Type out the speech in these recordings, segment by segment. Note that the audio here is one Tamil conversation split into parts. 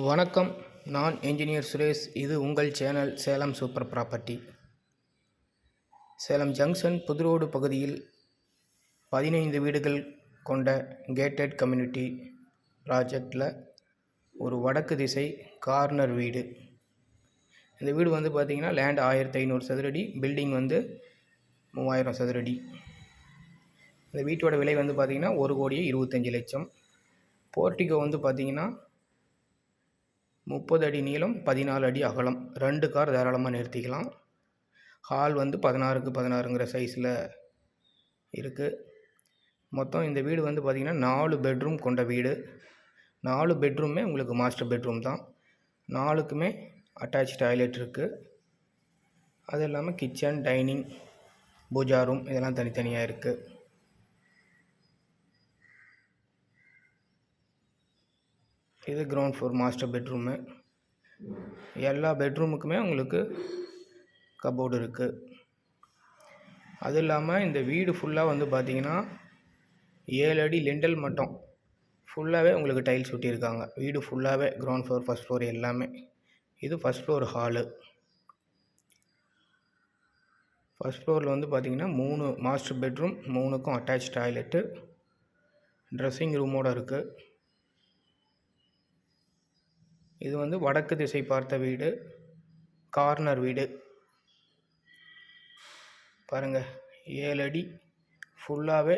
வணக்கம் நான் என்ஜினியர் சுரேஷ். இது உங்கள் channel Salem super property. Salem junction Pudhuroad பகுதியில் பதினைந்து வீடுகள் கொண்ட கேட்டட் கம்யூனிட்டி ப்ராஜெக்டில் ஒரு வடக்கு திசை கார்னர் வீடு. இந்த வீடு வந்து பார்த்திங்கன்னா லேண்ட் ஆயிரத்தி ஐநூறு சதுரடி பில்டிங் வந்து மூவாயிரம் சதுரடி. இந்த வீட்டோட விலை வந்து பார்த்திங்கன்னா ஒரு கோடியே இருபத்தஞ்சி லட்சம். போர்ட்டிகோ வந்து பார்த்திங்கன்னா முப்பது அடி நீளம் பதினாலு அடி அகலம். ரெண்டு கார் தாராளமாக நிறுத்திக்கலாம். ஹால் வந்து பதினாறுக்கு பதினாறுங்கிற சைஸில் இருக்குது மொத்தம் இந்த வீடு வந்து பார்த்திங்கன்னா நாலு பெட்ரூம் கொண்ட வீடு. நாலு பெட்ரூமே உங்களுக்கு மாஸ்டர் பெட்ரூம் தான். நாலுக்குமே அட்டாச் டாய்லெட் இருக்குது அது இல்லாமல் கிச்சன் டைனிங் பூஜா ரூம் இதெல்லாம் தனித்தனியாக இருக்குது இது கிரவுண்ட் ஃப்ளோர் மாஸ்டர் பெட்ரூமு எல்லா பெட்ரூமுக்குமே உங்களுக்கு கபோர்டு இருக்குது அது இல்லாமல் இந்த வீடு ஃபுல்லாக வந்து பார்த்திங்கன்னா ஏழு அடி லிண்டல் மட்டும். ஃபுல்லாகவே உங்களுக்கு டைல்ஸ் ஒட்டியிருக்காங்க வீடு ஃபுல்லாகவே கிரவுண்ட் ஃப்ளோர் ஃபஸ்ட் ஃப்ளோர் எல்லாமே. இது ஃபஸ்ட் ஃப்ளோர் ஹாலு ஃபஸ்ட் ஃப்ளோரில் வந்து பார்த்திங்கன்னா மூணு மாஸ்டர் பெட்ரூம் மூணுக்கும் அட்டாச் டாய்லெட்டு ட்ரெஸ்ஸிங் ரூமோடு இருக்குது இது வந்து வடக்கு திசை பார்த்த வீடு கார்னர் வீடு. பாருங்கள் ஏழு அடி ஃபுல்லாகவே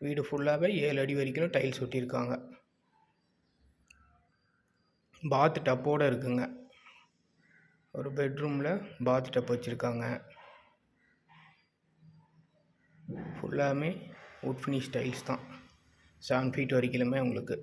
வீடு ஃபுல்லாகவே ஏழு அடி வரைக்கும் டைல்ஸ் ஒட்டியிருக்காங்க. பாத் டப்போடு இருக்குங்க. ஒரு பெட்ரூமில் பாத் டப் வச்சுருக்காங்க. ஃபுல்லாமே உட் ஃபினிஷ் டைல்ஸ் தான். செவன் ஃபீட் வரைக்கிலுமே உங்களுக்கு.